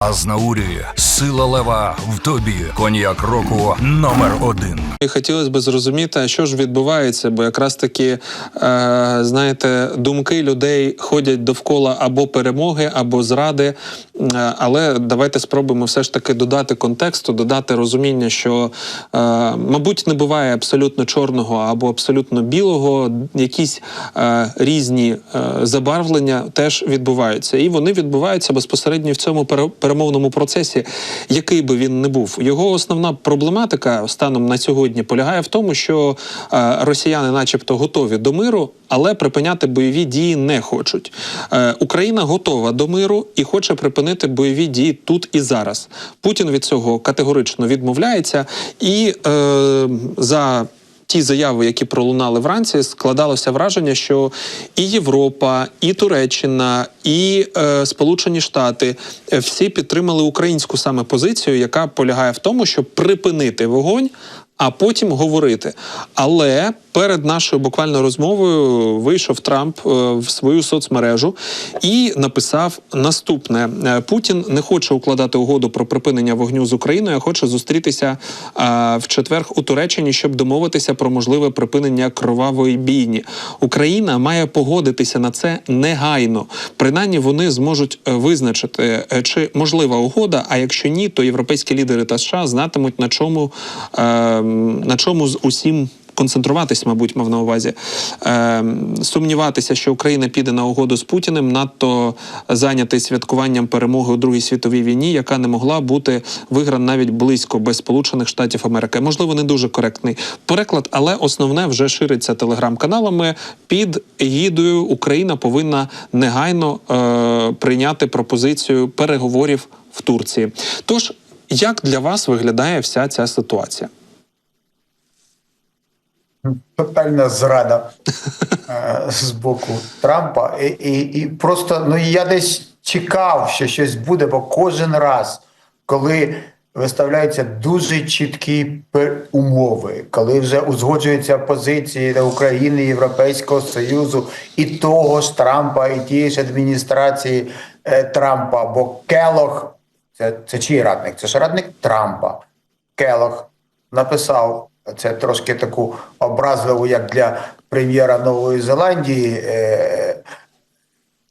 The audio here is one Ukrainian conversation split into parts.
Азнаурі, сила лева в тобі. Коньяк року номер один. І хотілося б зрозуміти, що ж відбувається, бо якраз таки, е, знаєте, думки людей ходять довкола або перемоги, або зради. Е, але давайте спробуємо все ж таки додати контексту, додати розуміння, що, е, мабуть, не буває абсолютно чорного або абсолютно білого. Якісь е, різні е, забарвлення теж відбуваються, і вони відбуваються безпосередньо в цьому пере- перемовному процесі, який би він не був. Його основна проблематика станом на сьогодні полягає в тому, що е, росіяни, начебто, готові до миру, але припиняти бойові дії не хочуть. Е, Україна готова до миру і хоче припинити бойові дії тут і зараз. Путін від цього категорично відмовляється і е, за ті заяви, які пролунали вранці, складалося враження, що і Європа, і Туреччина, і е, Сполучені Штати е, всі підтримали українську саме позицію, яка полягає в тому, щоб припинити вогонь. А потім говорити. Але перед нашою буквально розмовою вийшов Трамп е, в свою соцмережу і написав наступне: Е, Путін не хоче укладати угоду про припинення вогню з Україною, а хоче зустрітися е, в четвер у Туреччині, щоб домовитися про можливе припинення кровавої бійні. Україна має погодитися на це негайно. Принаймні вони зможуть визначити, чи можлива угода. А якщо ні, то європейські лідери та США знатимуть на чому на чому з усім. Концентруватись, мабуть, мав на увазі е, сумніватися, що Україна піде на угоду з Путіним, надто зайнятий святкуванням перемоги у Другій світовій війні, яка не могла бути виграна навіть близько без Сполучених Штатів Америки. Можливо, не дуже коректний переклад, але основне вже шириться телеграм-каналами. Під егідою Україна повинна негайно е, прийняти пропозицію переговорів в Турції. Тож, як для вас виглядає вся ця ситуація? Тотальна зрада е, з боку Трампа. І, і, і просто ну я десь чекав, що щось буде, бо кожен раз, коли виставляються дуже чіткі умови, коли вже узгоджуються позиції України, Європейського Союзу і того ж Трампа, і тієї ж адміністрації е, Трампа, бо Келох, це, це чий радник? Це ж радник Трампа. Келох написав це трошки таку образливу, як для прем'єра Нової Зеландії. Е,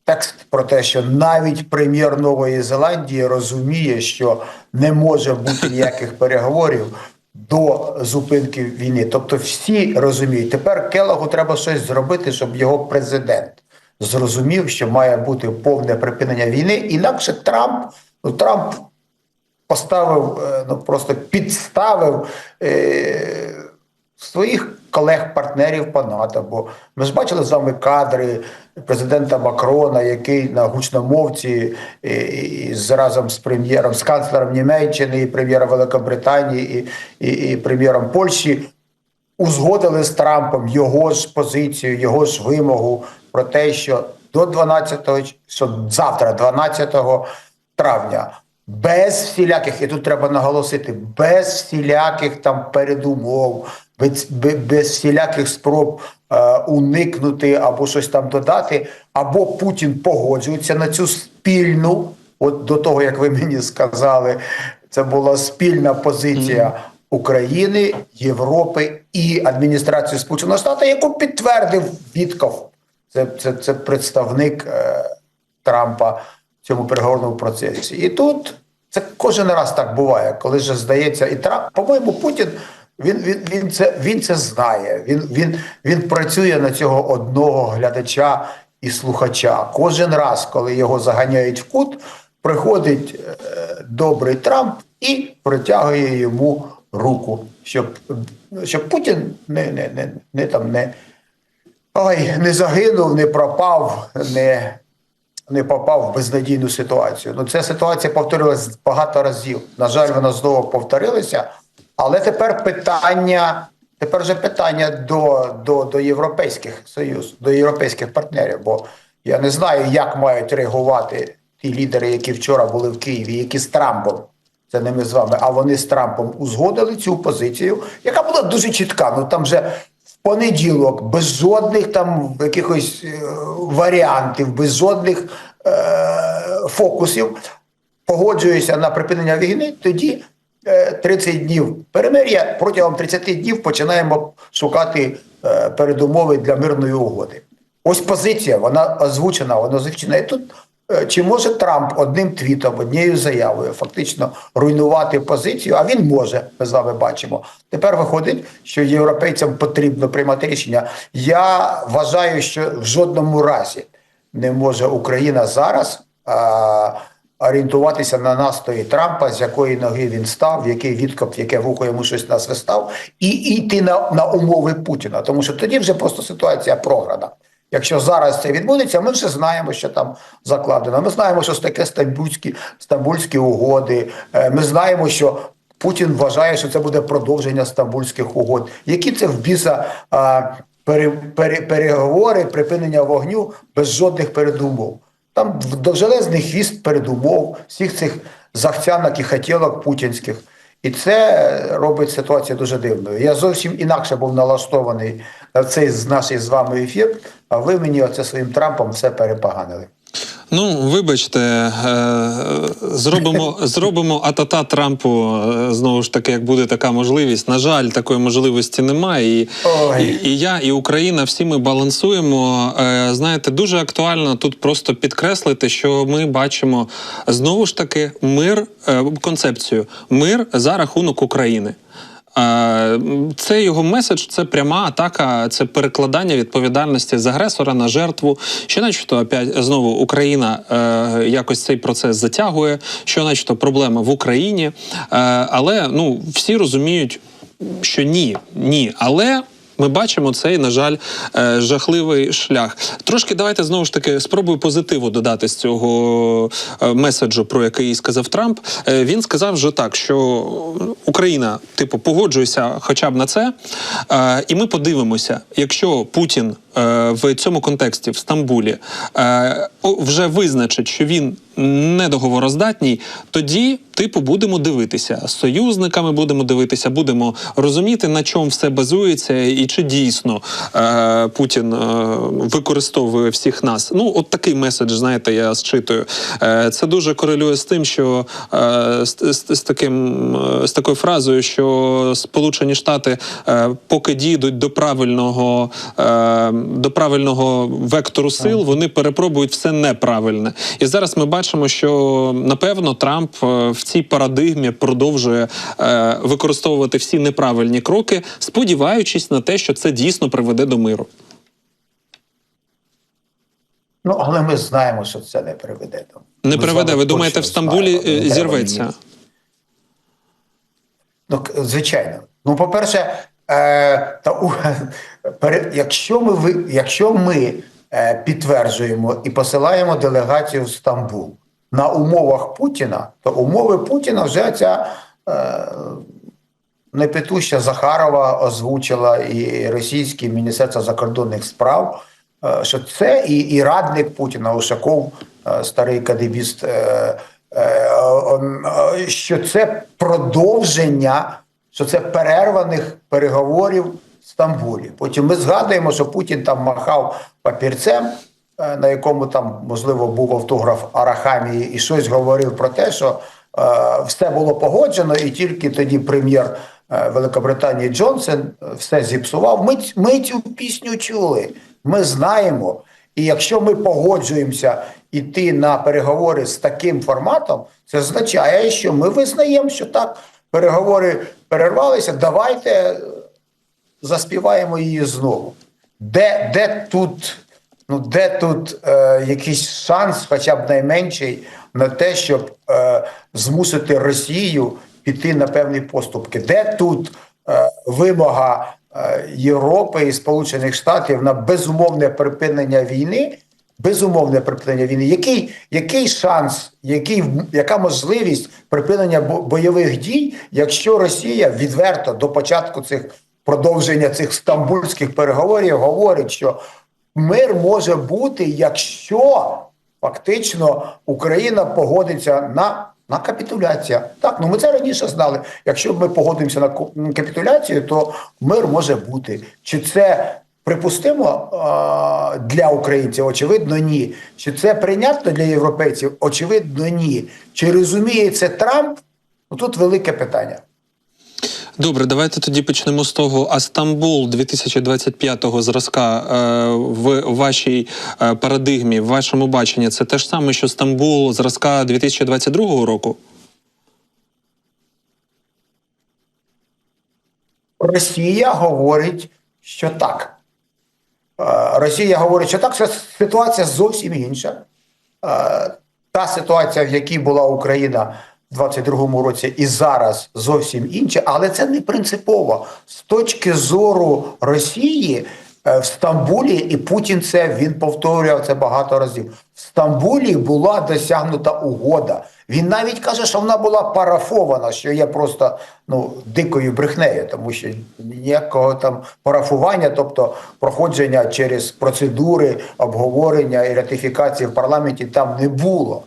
текст про те, що навіть прем'єр Нової Зеландії розуміє, що не може бути ніяких переговорів до зупинки війни. Тобто всі розуміють, тепер Келогу треба щось зробити, щоб його президент зрозумів, що має бути повне припинення війни. Інакше Трамп, ну Трамп поставив, е, ну просто підставив е, своїх колег-партнерів по НАТО. Бо ми ж бачили з вами кадри президента Макрона, який на гучномовці і, і, з разом з прем'єром, з канцлером Німеччини, і прем'єром Великобританії, і, і, і прем'єром Польщі узгодили з Трампом його ж позицію, його ж вимогу про те, що до 12-го, що завтра, 12 травня, без всіляких, і тут треба наголосити, без всіляких там передумов, без, без, всіляких спроб е, уникнути або щось там додати, або Путін погоджується на цю спільну, от до того, як ви мені сказали, це була спільна позиція. України, Європи і адміністрації Сполучених Штатів, яку підтвердив Вітков. Це, це, це представник е, Трампа цьому переговорному процесі. І тут це кожен раз так буває, коли ж здається, і Трамп, по-моєму, Путін. Він, він, він, це, він це знає. Він, він, він працює на цього одного глядача і слухача. Кожен раз, коли його заганяють в кут, приходить е, добрий Трамп і протягує йому руку, щоб, щоб Путін не, не, не, не, там, не, ой, не загинув, не пропав, не, не попав в безнадійну ситуацію. Ну, ця ситуація повторилась багато разів. На жаль, вона знову повторилася. Але тепер питання, тепер вже питання до, до, до європейських союз, до європейських партнерів. Бо я не знаю, як мають реагувати ті лідери, які вчора були в Києві, які з Трампом. Це не ми з вами, а вони з Трампом узгодили цю позицію, яка була дуже чітка. Ну там вже в понеділок, без жодних там якихось е, варіантів, без жодних е, фокусів. погоджуюся на припинення війни, тоді е, 30 днів перемир'я протягом 30 днів починаємо шукати е, передумови для мирної угоди. Ось позиція, вона озвучена, вона озвучена. І тут е, чи може Трамп одним твітом, однією заявою фактично руйнувати позицію? А він може, ми з вами бачимо. Тепер виходить, що європейцям потрібно приймати рішення. Я вважаю, що в жодному разі не може Україна зараз. А, Орієнтуватися на настрої Трампа, з якої ноги він став, який відкоп, яке вухо йому щось насвистав, і йти на, на умови Путіна. Тому що тоді вже просто ситуація програна. Якщо зараз це відбудеться, ми вже знаємо, що там закладено. Ми знаємо, що таке стамбульські, стамбульські угоди. Е, Ми знаємо, що Путін вважає, що це буде продовження стамбульських угод. Які це в біса пере, пере, переговори, припинення вогню без жодних передумов. Там довжелезний хвіст передумов, всіх цих захцянок і хотілок путінських. І це робить ситуацію дуже дивною. Я зовсім інакше був налаштований на цей наш з вами ефір, а ви мені оце своїм Трампом все перепоганили. Ну, вибачте, е, зробимо, зробимо атата Трампу е, знову ж таки, як буде така можливість. На жаль, такої можливості немає. І, і, і я, і Україна, всі ми балансуємо. Е, Знаєте, дуже актуально тут просто підкреслити, що ми бачимо знову ж таки мир, концепцію мир за рахунок України. Це його меседж, це пряма атака, це перекладання відповідальності з агресора на жертву. Що начебто опять знову Україна е, якось цей процес затягує, що начебто проблема в Україні. Е, але ну всі розуміють, що ні, ні. Але ми бачимо цей, на жаль, е, жахливий шлях. Трошки давайте знову ж таки спробую позитиву додати з цього е, меседжу, про який сказав Трамп. Е, Він сказав вже так, що Україна, типу, погоджується хоча б на це, і ми подивимося, якщо Путін в цьому контексті в Стамбулі е, вже визначить, що він недоговороздатній, тоді, типу, будемо дивитися союзниками, будемо дивитися, будемо розуміти, на чому все базується, і чи дійсно е, Путін е, використовує всіх нас. Ну, от такий меседж, знаєте, я зчитую. Е, це дуже корелює з тим, що е, з, з, з таким е, з такою фразою, що Сполучені Штати, е, поки дійдуть до правильного е, до правильного вектору сил, вони перепробують все неправильне. І зараз ми бачимо, що напевно Трамп е, в цій парадигмі продовжує е, використовувати всі неправильні кроки, сподіваючись на те, що це дійсно приведе до миру. Ну, але ми знаємо, що це не приведе до. Не Ми приведе. Ви думаєте, в Стамбулі знаємо, е, зірветься? Ну, звичайно. Ну, по-перше, якщо ми, якщо ми е, підтверджуємо і посилаємо делегацію в Стамбул на умовах Путіна, то умови Путіна вже ця е, непетуща Захарова озвучила і російське Міністерство закордонних справ, е, що це і, і радник Путіна Ушаков, е, старий кадебіст, е, е, е, що це продовження, що це перерваних переговорів в Стамбулі. Потім ми згадуємо, що Путін там махав папірцем, е, на якому там можливо був автограф Арахамії, і щось говорив про те, що е, все було погоджено, і тільки тоді прем'єр е, Великобританії Джонсон е, все зіпсував. Ми, ми цю пісню чули. Ми знаємо. І якщо ми погоджуємося йти на переговори з таким форматом, це означає, що ми визнаємо, що так, переговори перервалися. Давайте заспіваємо її знову. Де, де тут, ну, де тут е, якийсь шанс, хоча б найменший, на те, щоб е, змусити Росію піти на певні поступки? Де тут е, вимога е, Європи і Сполучених Штатів на безумовне припинення війни? Безумовне припинення війни. Який, який шанс, який, яка можливість припинення бо- бойових дій, якщо Росія відверто до початку цих продовження цих стамбульських переговорів говорить, що мир може бути, якщо фактично Україна погодиться на, на капітуляцію. Так, ну ми це раніше знали. Якщо ми погодимося на капітуляцію, то мир може бути. Чи це припустимо для українців? Очевидно, ні. Чи це прийнятно для європейців? Очевидно, ні. Чи розуміє це Трамп? Ну тут велике питання. Добре, давайте тоді почнемо з того. А Стамбул 2025-го зразка е, в вашій е, парадигмі, в вашому баченні, це те ж саме, що Стамбул зразка 2022 року? Росія говорить, що так. Росія говорить, що так, що ситуація зовсім інша. Та ситуація, в якій була Україна в 22-му році, і зараз зовсім інша, але це не принципово. З точки зору Росії в Стамбулі, і Путін це він повторював це багато разів. В Стамбулі була досягнута угода. Він навіть каже, що вона була парафована, що є просто ну, дикою брехнею, тому що ніякого там парафування, тобто проходження через процедури обговорення і ратифікації в парламенті там не було.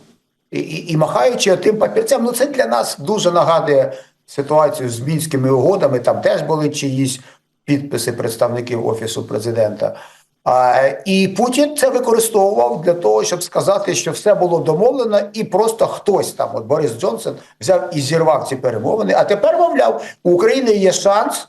І, і, і махаючи тим папірцем, ну це для нас дуже нагадує ситуацію з мінськими угодами. Там теж були чиїсь підписи представників офісу президента. А, і Путін це використовував для того, щоб сказати, що все було домовлено, і просто хтось там, от Борис Джонсон, взяв і зірвав ці перемовини. А тепер, мовляв, у України є шанс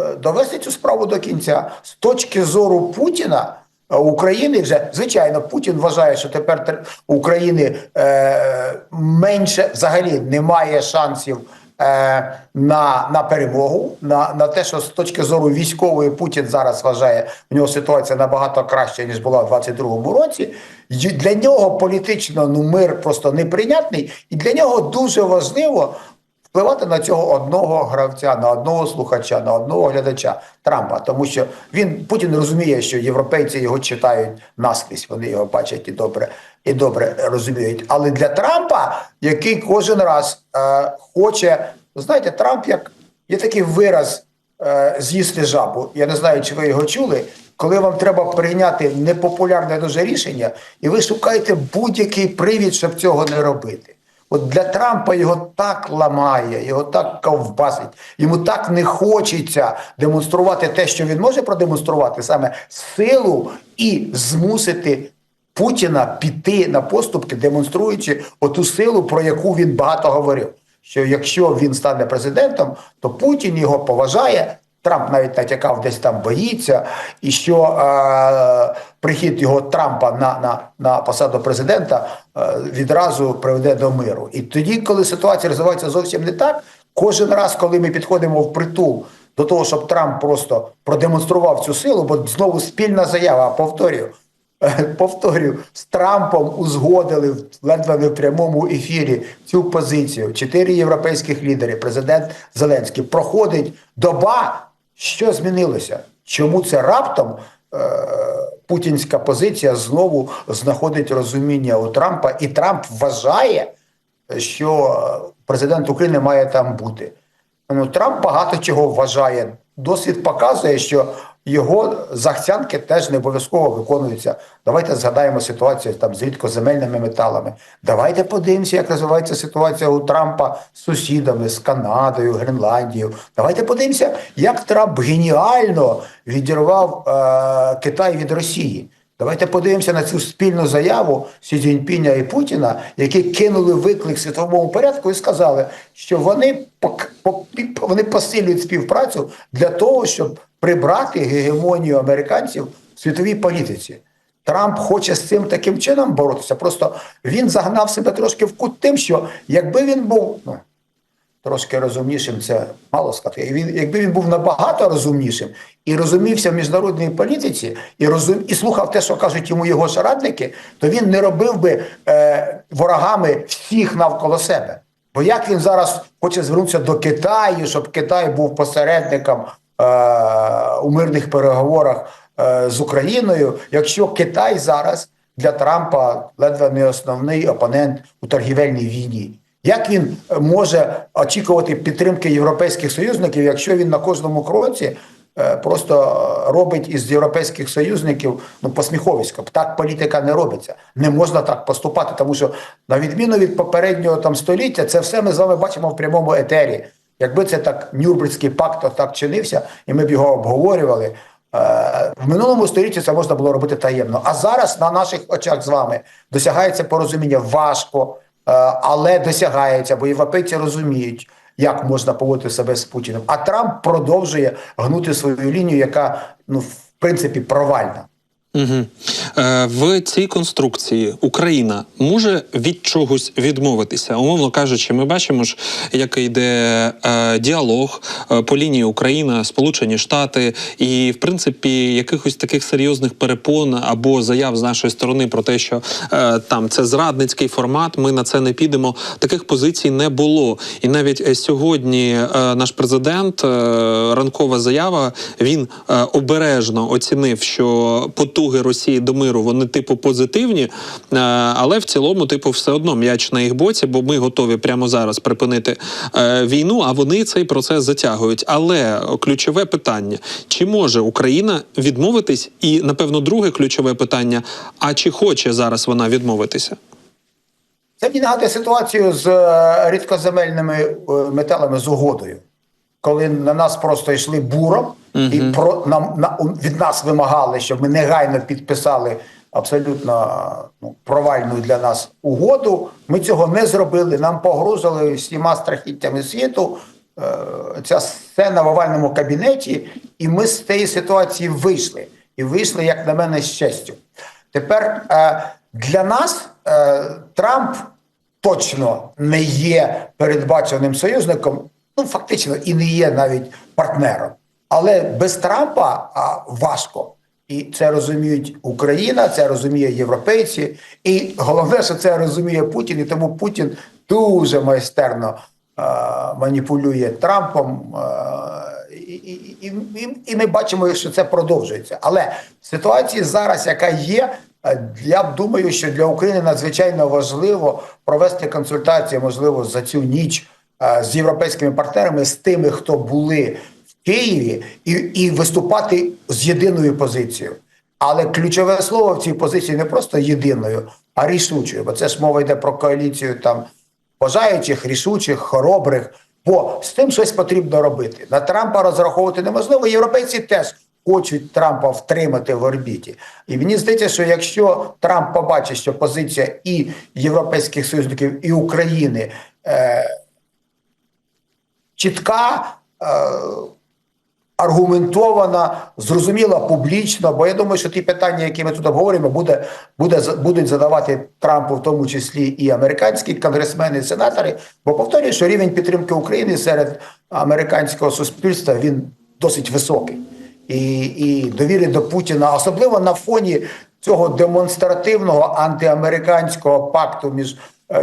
е, довести цю справу до кінця. З точки зору Путіна. е, України вже звичайно Путін вважає, що тепер України е, менше взагалі немає шансів е, на, на перемогу, на, на те, що з точки зору військової Путін зараз вважає, в нього ситуація набагато краща ніж була в 22-му році. Для нього політично ну мир просто неприйнятний, і для нього дуже важливо впливати на цього одного гравця, на одного слухача, на одного глядача Трампа, тому що він Путін розуміє, що європейці його читають наскрізь, вони його бачать і добре і добре розуміють. Але для Трампа, який кожен раз е, хоче, знаєте, Трамп як є такий вираз е, з'їсти жабу. Я не знаю, чи ви його чули. Коли вам треба прийняти непопулярне дуже рішення, і ви шукаєте будь-який привід, щоб цього не робити. От для Трампа його так ламає, його так ковбасить, йому так не хочеться демонструвати те, що він може продемонструвати, саме силу і змусити Путіна піти на поступки, демонструючи оту силу, про яку він багато говорив. Що якщо він стане президентом, то Путін його поважає. Трамп навіть натякав, десь там боїться, і що е, прихід його Трампа на, на, на посаду президента е, відразу приведе до миру. І тоді, коли ситуація розвивається зовсім не так, кожен раз, коли ми підходимо в притул до того, щоб Трамп просто продемонстрував цю силу, бо знову спільна заява, повторюю, повторюю, з Трампом узгодили ледве не в прямому ефірі цю позицію. Чотири європейських лідери, президент Зеленський. Проходить доба. Що змінилося? Чому це раптом е, путінська позиція знову знаходить розуміння у Трампа, і Трамп вважає, що президент України має там бути. Ну, Трамп багато чого вважає. Досвід показує, що його захцянки теж не обов'язково виконуються. Давайте згадаємо ситуацію там з рідкоземельними металами. Давайте подивимося, як розвивається ситуація у Трампа з сусідами, з Канадою, Гренландією. Давайте подивимося, як Трамп геніально відірвав е, Китай від Росії. Давайте подивимося на цю спільну заяву Сі Цзіньпіня і Путіна, які кинули виклик світовому порядку і сказали, що вони вони посилюють співпрацю для того, щоб прибрати гегемонію американців в світовій політиці. Трамп хоче з цим таким чином боротися. Просто він загнав себе трошки в кут тим, що якби він був ну, трошки розумнішим, це мало сказати. Він, якби він був набагато розумнішим і розумівся в міжнародній політиці, і розум, і слухав те, що кажуть йому його ж радники, то він не робив би е, ворогами всіх навколо себе. Бо як він зараз хоче звернутися до Китаю, щоб Китай був посередником е, у мирних переговорах е, з Україною, якщо Китай зараз для Трампа ледве не основний опонент у торгівельній війні. Як він е, може очікувати підтримки європейських союзників, якщо він на кожному кроці е, просто робить із європейських союзників ну посміховисько? Так політика не робиться. Не можна так поступати, тому що на відміну від попереднього там століття, це все ми з вами бачимо в прямому етері. Якби це так Нюрнберзький пакт так чинився, і ми б його обговорювали. Е, В минулому столітті це можна було робити таємно. А зараз на наших очах з вами досягається порозуміння важко, але досягається, бо європейці розуміють, як можна поводити себе з Путіним. А Трамп продовжує гнути свою лінію, яка ну в принципі провальна. Угу. Е, в цій конструкції Україна може від чогось відмовитися. Умовно кажучи, ми бачимо ж, як йде е, діалог е, по лінії Україна, Сполучені Штати, і в принципі якихось таких серйозних перепон або заяв з нашої сторони про те, що е, там це зрадницький формат. Ми на це не підемо. Таких позицій не було. І навіть е, сьогодні е, наш президент е, ранкова заява. Він е, обережно оцінив, що потуги Росії до миру вони типу позитивні, е, але в цілому, типу, все одно м'яч на їх боці, бо ми готові прямо зараз припинити е, війну. А вони цей процес затягують. Але ключове питання: чи може Україна відмовитись? І напевно, друге ключове питання: а чи хоче зараз вона відмовитися? Це мені нагадує ситуацію з е, рідкоземельними металами з угодою, коли на нас просто йшли буром і про нам на від нас вимагали, щоб ми негайно підписали абсолютно ну, провальну для нас угоду. Ми цього не зробили. Нам погрожували всіма страхіттями світу. Е, Ця сцена в овальному кабінеті, і ми з цієї ситуації вийшли. І вийшли, як на мене, з честю. Тепер е, для нас е, Трамп точно не є передбаченим союзником, ну фактично і не є навіть партнером. Але без Трампа а, важко. І це розуміють Україна, це розуміє європейці, і головне, що це розуміє Путін, і тому Путін дуже майстерно е, маніпулює Трампом. Е, і, і, і, і, ми бачимо, що це продовжується. Але в ситуації зараз, яка є, е, я думаю, що для України надзвичайно важливо провести консультації, можливо, за цю ніч з європейськими партнерами, з тими, хто були в Києві, і, і виступати з єдиною позицією. Але ключове слово в цій позиції не просто єдиною, а рішучою. Бо це ж мова йде про коаліцію там бажаючих, рішучих, хоробрих. Бо з тим щось потрібно робити. На Трампа розраховувати неможливо. Європейці теж хочуть Трампа втримати в орбіті. І мені здається, що якщо Трамп побачить, що позиція і європейських союзників, і України е, чітка. Е, аргументована, зрозуміла публічно, бо я думаю, що ті питання, які ми тут обговорюємо, буде, буде, будуть задавати Трампу, в тому числі і американські конгресмени, і сенатори. Бо повторюю, що рівень підтримки України серед американського суспільства він досить високий. І, і довіри до Путіна, особливо на фоні цього демонстративного антиамериканського пакту між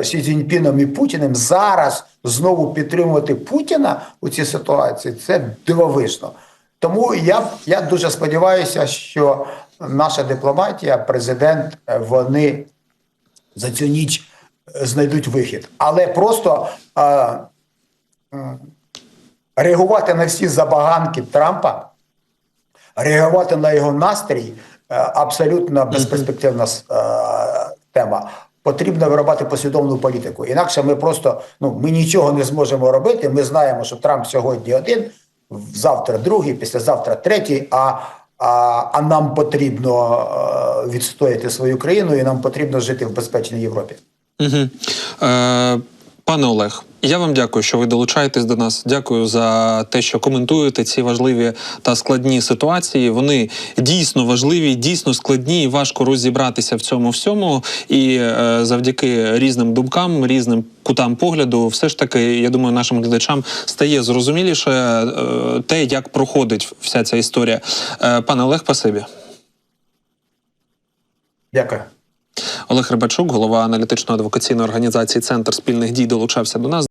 Сі Цзіньпіном і Путіним, зараз знову підтримувати Путіна у цій ситуації це дивовижно. Тому я, я дуже сподіваюся, що наша дипломатія, президент, е, вони за цю ніч е, знайдуть вихід. Але просто е, м, реагувати на всі забаганки Трампа, реагувати на його настрій е, абсолютно безперспективна е, тема. Потрібно виробати послідовну політику. Інакше ми просто ну ми нічого не зможемо робити. Ми знаємо, що Трамп сьогодні один, завтра другий, післязавтра третій. А, а, а нам потрібно е, відстояти свою країну, і нам потрібно жити в безпечній Європі. Угу. Е, пане Олег, я вам дякую, що ви долучаєтесь до нас. Дякую за те, що коментуєте ці важливі та складні ситуації. Вони дійсно важливі, дійсно складні, і важко розібратися в цьому всьому. І е, завдяки різним думкам, різним кутам погляду, все ж таки, я думаю, нашим глядачам стає зрозуміліше е, те, як проходить вся ця історія. Е, пане Олег, пасибі. Дякую. Олег Рибачук, голова аналітично-адвокаційної організації Центр спільних дій, долучався до нас.